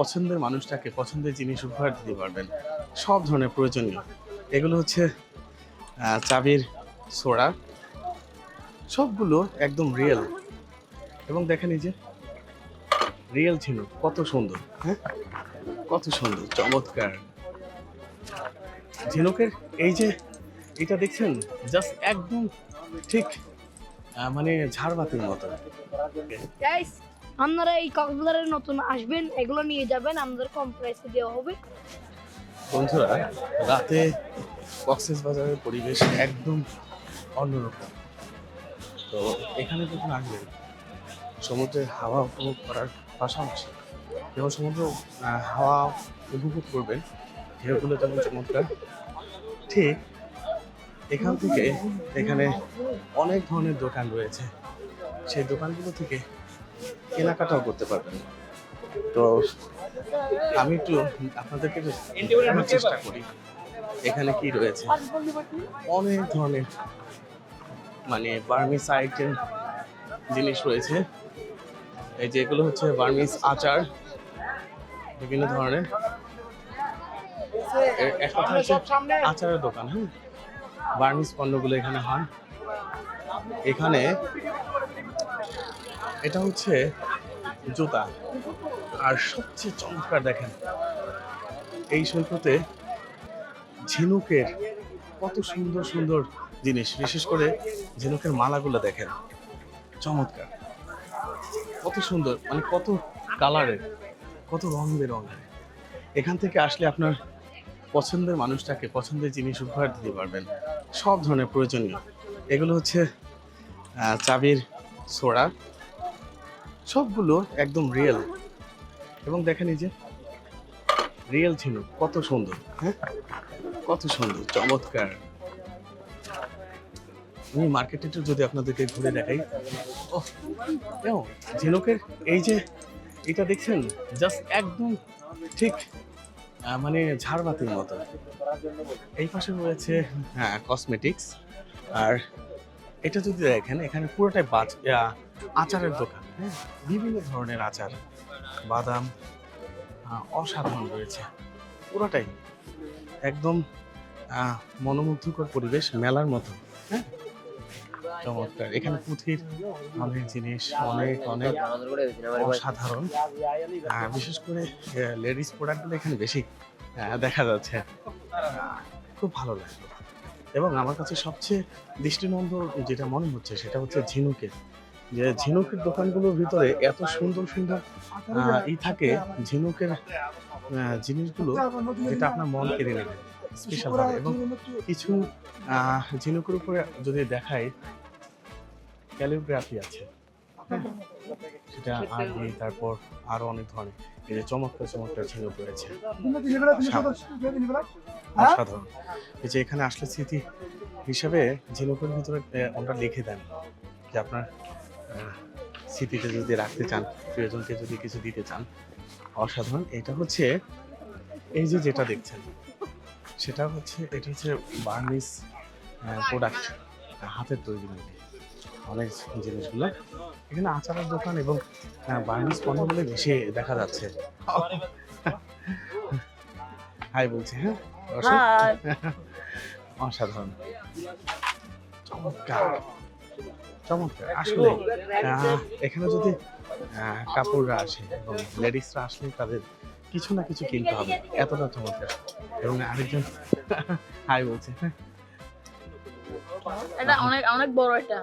পছন্দের মানুষটাকে, পছন্দের জিনিস উপহার দিতে পারবেন। সব ধরনের প্রয়োজনীয়। এগুলো হচ্ছে চাবির সোড়া। সবগুলো একদম রিয়েল এবং দেখেন এই যে রিয়েল ছিল। কত সুন্দর হ্যাঁ? কত সুন্দর, চমৎকার। ঝিনুকের এই যে, এটা দেখছেন? জাস্ট একদম ঠিক মানে ঝাড়বাতির মতো। আপনারা এই কক্সবাজারে নতুন আসবেন, এগুলো নিয়ে যাবেন, আমাদের কম প্রাইসে দেওয়া হবে। বন্ধুরা, রাতে কক্সেস বাজারের পরিবেশ একদম অন্যরকম। তো এখানে যখন আসবেন, সমুদ্রের হাওয়া উপভোগ করার পাশাপাশি যখন সমুদ্র হাওয়া উপভোগ করবেন, ঢেউগুলো যেমন চমৎকার ঠিক এখান থেকে এখানে অনেক ধরনের দোকান রয়েছে। সেই দোকানগুলো থেকে কেনাকাটাও করতে পারবেন। তো আমি একটু আপনাদেরকে চেষ্টা করি। এখানে কি রয়েছে? অনেক ধরনের মানে বার্মিস আইটেম জিনিস রয়েছে। এই যে এগুলো হচ্ছে বার্মিস আচার, বিভিন্ন ধরনের। আচারের দোকান হ্যাঁ? বার্মিস পণ্যগুলো এখানে হয়। এখানে এটা হচ্ছে জুতা। আর সবচেয়ে চমৎকার দেখেন, এই সৈকতে ঝিনুকের কত সুন্দর সুন্দর জিনিস, বিশেষ করে ঝিনুকের মালাগুলো দেখেন, চমৎকার। কত সুন্দর মানে কত কালারের, কত রং বেরঙের। এখান থেকে আসলে আপনার পছন্দের মানুষটাকে, পছন্দের জিনিস উপহার দিতে পারবেন। সব ধরনের প্রয়োজনীয়। এগুলো হচ্ছে চাবির সোড়া সবগুলো একদম রিয়েল এবং দেখেন এই যে রিয়েল ছিল। কত সুন্দর হ্যাঁ? কত সুন্দর, চমৎকার। আমি মার্কেটে যদি আপনাদেরকে ঘুরে দেখাই। ও ঝিনুকের এই যে, এটা দেখছেন? জাস্ট একদম ঠিক মানে ঝাড়বাতির মতো। এই পাশে রয়েছে হ্যাঁ কসমেটিক্স আর এটা যদি দেখেন, এখানে পুরোটাই বাজ আচারের দোকান হ্যাঁ? বিভিন্ন ধরনের আচার, বাদাম অসাধারণ রয়েছে। পুরোটাই একদম মনোমুগ্ধকর পরিবেশ মেলার মতো হ্যাঁ? চমৎকার। এখানে পুঁথির অনেক জিনিস, অনেক অনেক অসাধারণ। বিশেষ করে লেডিস প্রোডাক্টগুলো এখানে বেশি দেখা যাচ্ছে। খুব ভালো লাগল এবং আমার কাছে সবচেয়ে দৃষ্টিনন্দন যেটা মনে হচ্ছে সেটা হচ্ছে ঝিনুকের। যে ঝিনুকের দোকানগুলোর ভিতরে এত সুন্দর সুন্দর ই থাকে ঝিনুকের জিনিসগুলো যেটা আপনার মন কেড়ে নেবে স্পেশালভাবে এবং কিছু ঝিনুকের উপরে যদি দেখায় ক্যালিওগ্রাফি আছে। সেটা আরবি তারপর আরও অনেক ধরনের। এই যে চমৎকার চমৎকার ঝিনুক রয়েছে অসাধারণ। এই যে এখানে আসলে স্মৃতি হিসাবে ঝিনুকের ভিতরে ওটা লিখে দেন যে আপনার স্মৃতিতে যদি রাখতে চান প্রিয়জনকে যদি কিছু দিতে চান অসাধারণ। এটা হচ্ছে এই যে যেটা দেখছেন সেটা হচ্ছে এটা হচ্ছে বার্নিস প্রোডাক্ট হাতের তৈরি নাকি অনেক জিনিসগুলো। এখানে আচারের দোকান এবং বার্নিস পণ্যগুলো বেশি দেখা যাচ্ছে। হাই বলছি হ্যাঁ? অসাধারণ। চমৎকার। চমৎকার। আসলে এখানে যদি কাপড়রা আসে এবং লেডিসরা আসলে তাদের কিছু না কিছু কিনতে হবে। এতটা চমৎকার। এবং আরেকজন হাই বলছে হ্যাঁ, এটা অনেক অনেক বড় এটা।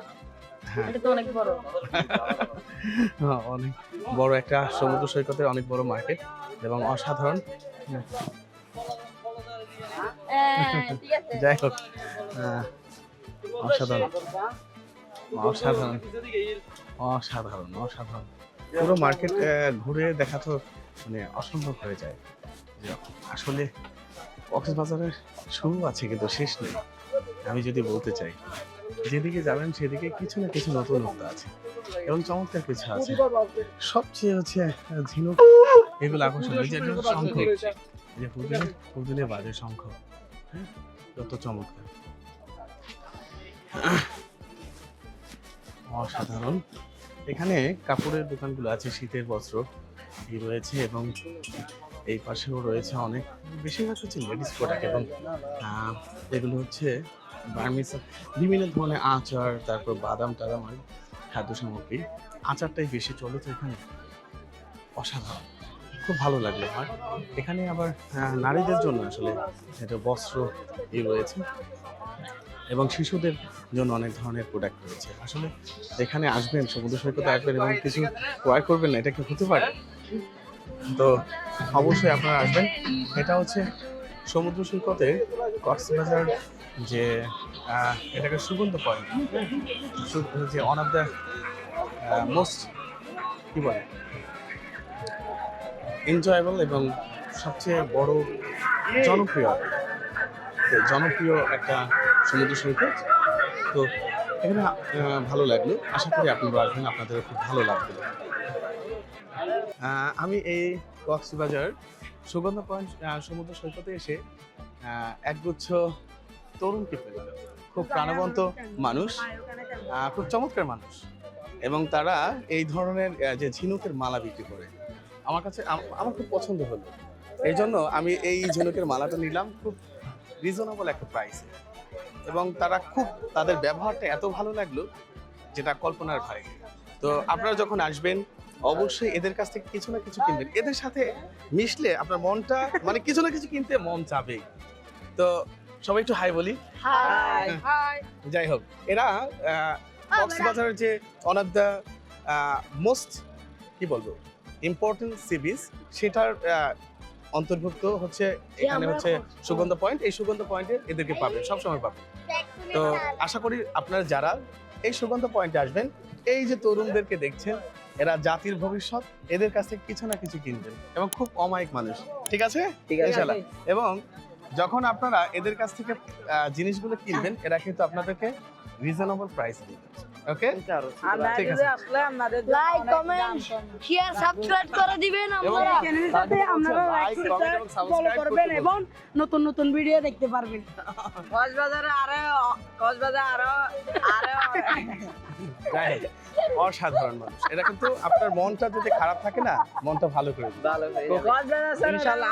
এটা তো অনেক বড়। হ্যাঁ, অনেক বড় একটা সমুদ্র সৈকতের অনেক বড় মার্কেট এবং অসাধারণ। হ্যাঁ, যাই হোক অসাধারণ। অসাধারণ। অসাধারণ অসাধারণ। পুরো মার্কেট ঘুরে দেখা তো মানে অসম্ভব হয়ে যায়। আসলে কক্সবাজারের শুরু আছে কিন্তু শেষ নেই। আমি যদি বলতে চাই। যেদিকে যাবেন সেদিকে কিছু না কিছু নতুনত্ব আছে। এবং চমৎকার কিছু আছে। সবচেয়ে হচ্ছে ঝিনুক, এগুলো আকর্ষণ যে শঙ্খ। এই যে পুতুলে পুতুলে বাজে শঙ্খ। হ্যাঁ কত চমৎকার। অসাধারণ। এখানে কাপড়ের দোকানগুলো আছে, শীতের বস্ত্র ই রয়েছে এবং এই পাশেও রয়েছে অনেক, বেশিরভাগ হচ্ছে লেডিস প্রোডাক্ট এবং এগুলো হচ্ছে বিভিন্ন ধরনের আচার, তারপর বাদাম টাদাম আর খাদ্য সামগ্রী। আচারটাই বেশি চলে তো এখানে। অসাধারণ। খুব ভালো লাগল আমার। এখানে আবার নারীদের জন্য আসলে এটা বস্ত্র ই রয়েছে। এবং শিশুদের জন্য অনেক ধরনের প্রোডাক্ট রয়েছে। আসলে এখানে আসবেন, সমুদ্র সৈকতে আসবেন এবং কিছু ক্রয় করবেন না, এটা কি হতে পারে? তো অবশ্যই আপনারা আসবেন। এটা হচ্ছে সমুদ্র সৈকতে কক্সবাজার যে এটাকে সুগন্ধ পয়েন্ট যে ওয়ান অফ দ্য মোস্ট কি বলে? এনজয়েবল এবং সবচেয়ে বড় জনপ্রিয় জনপ্রিয় একটা সমুদ্র সৈকত। তো এখানে ভালো লাগল। আশা করি আপনারা আসবেন আপনাদের খুব ভালো লাগবে। আমি এই কক্সবাজার সুগন্ধ পয়েন্ট সমুদ্র সৈকতে এসে একগুচ্ছ তরুণকে পেলাম খুব প্রাণবন্ত মানুষ খুব চমৎকার মানুষ। এবং তারা এই ধরনের যে ঝিনুকের মালা বিক্রি করে আমার কাছে আমার খুব পছন্দ হলো। এই জন্য আমি এই ঝিনুকের মালাটা নিলাম খুব রিজনেবল একটা প্রাইসে এবং তারা খুব তাদের ব্যবহারটা এত ভালো লাগল যেটা কল্পনার বাইরে তো আপনারা যখন আসবেন অবশ্যই এদের কাছ থেকে কিছু না কিছু কিনবেন। এদের সাথে মিশলে আপনার মনটা মানে কিছু না কিছু কিনতে মন চাবে তো সবাই একটু হাই বলি। হাই হাই যাই হোক এরা কক্সবাজারের যে ওয়ান অফ দ্য মোস্ট কি বলব ইম্পর্টেন্ট সি বিচ সেটার অন্তর্ভুক্ত হচ্ছে এখানে হচ্ছে সুগন্ধ পয়েন্ট এই সুগন্ধ পয়েন্টে এদেরকে পাবেন সবসময় পাবেন। তো আশা করি আপনারা যারা এই সুগন্ধ পয়েন্টে আসবেন এই যে তরুণদেরকে দেখছেন এরা জাতির ভবিষ্যৎ এদের কাছ থেকে কিছু না কিছু কিনবেন এবং খুব অমায়িক মানুষ। ঠিক আছে? ঠিক। এবং যখন আপনারা এদের কাছ থেকে জিনিসগুলো কিনবেন এরা কিন্তু আপনাদেরকে রিজনেবল প্রাইস দিবে ওকে ঠিক আছে। আসলে আপনাদের জন্য Like, অনেক comment, দাম কম। শেয়ার সাবস্ক্রাইব করে দিবেন আমরা চ্যানেলের সাথে আপনারা লাইক কমেন্ট এবং ফলো সাবস্ক্রাইব করবেন এবং নতুন নতুন ভিডিও দেখতে পারবেন। কক্সবাজারে আরও কক্সবাজার আরও আরও। অসাধারণ মানুষ। এটা কিন্তু আপনার মনটা যদি খারাপ থাকে না মনটা ভালো করে দিবে ভালো ইনশাআল্লাহ